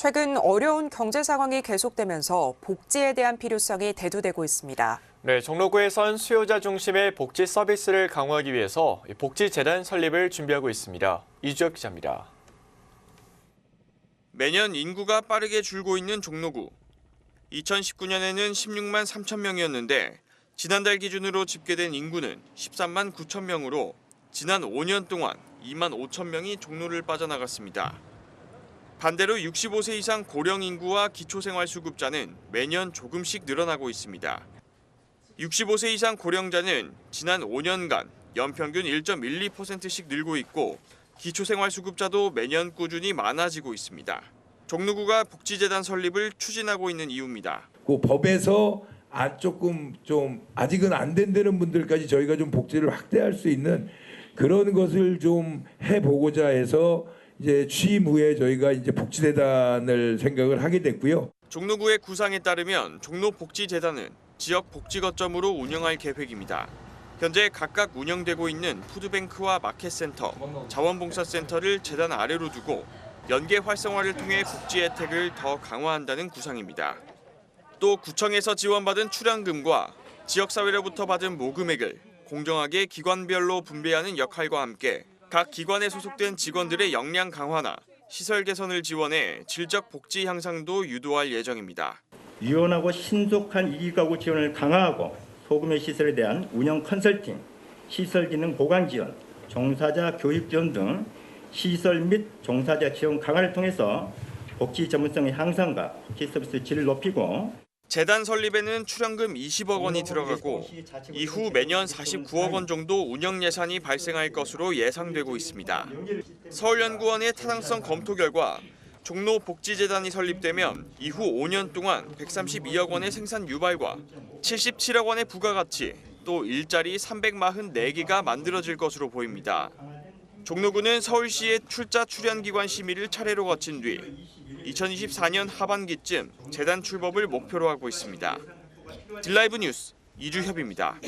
최근 어려운 경제 상황이 계속되면서 복지에 대한 필요성이 대두되고 있습니다. 네, 종로구에선 수요자 중심의 복지 서비스를 강화하기 위해서 복지재단 설립을 준비하고 있습니다. 이주엽 기자입니다. 매년 인구가 빠르게 줄고 있는 종로구. 2019년에는 16만 3천 명이었는데 지난달 기준으로 집계된 인구는 13만 9천 명으로 지난 5년 동안 2만 5천 명이 종로를 빠져나갔습니다. 반대로 65세 이상 고령 인구와 기초생활수급자는 매년 조금씩 늘어나고 있습니다. 65세 이상 고령자는 지난 5년간 연평균 1.12%씩 늘고 있고 기초생활수급자도 매년 꾸준히 많아지고 있습니다. 종로구가 복지재단 설립을 추진하고 있는 이유입니다. 그 법에서 아 조금 좀 아직은 안 된다는 분들까지 저희가 좀 복지를 확대할 수 있는 그런 것을 좀 해보고자 해서 이제 취임 후에 저희가 이제 복지재단을 생각을 하게 됐고요. 종로구의 구상에 따르면 종로복지재단은 지역 복지 거점으로 운영할 계획입니다. 현재 각각 운영되고 있는 푸드뱅크와 마켓센터, 자원봉사센터를 재단 아래로 두고 연계 활성화를 통해 복지 혜택을 더 강화한다는 구상입니다. 또 구청에서 지원받은 출연금과 지역사회로부터 받은 모금액을 공정하게 기관별로 분배하는 역할과 함께 각 기관에 소속된 직원들의 역량 강화나 시설 개선을 지원해 질적 복지 향상도 유도할 예정입니다. 유연하고 신속한 이기가구 지원을 강화하고 소규모 시설에 대한 운영 컨설팅, 시설 기능 보강 지원, 종사자 교육 지원 등 시설 및 종사자 지원 강화를 통해서 복지 전문성의 향상과 복지 서비스 질을 높이고 재단 설립에는 출연금 20억 원이 들어가고 이후 매년 49억 원 정도 운영 예산이 발생할 것으로 예상되고 있습니다. 서울연구원의 타당성 검토 결과 종로 복지재단이 설립되면 이후 5년 동안 132억 원의 생산 유발과 77억 원의 부가가치 또 일자리 344개가 만들어질 것으로 보입니다. 종로구는 서울시의 출자 출연 기관 심의를 차례로 거친 뒤 2024년 하반기쯤 재단 출범을 목표로 하고 있습니다. 딜라이브 뉴스 이주협입니다.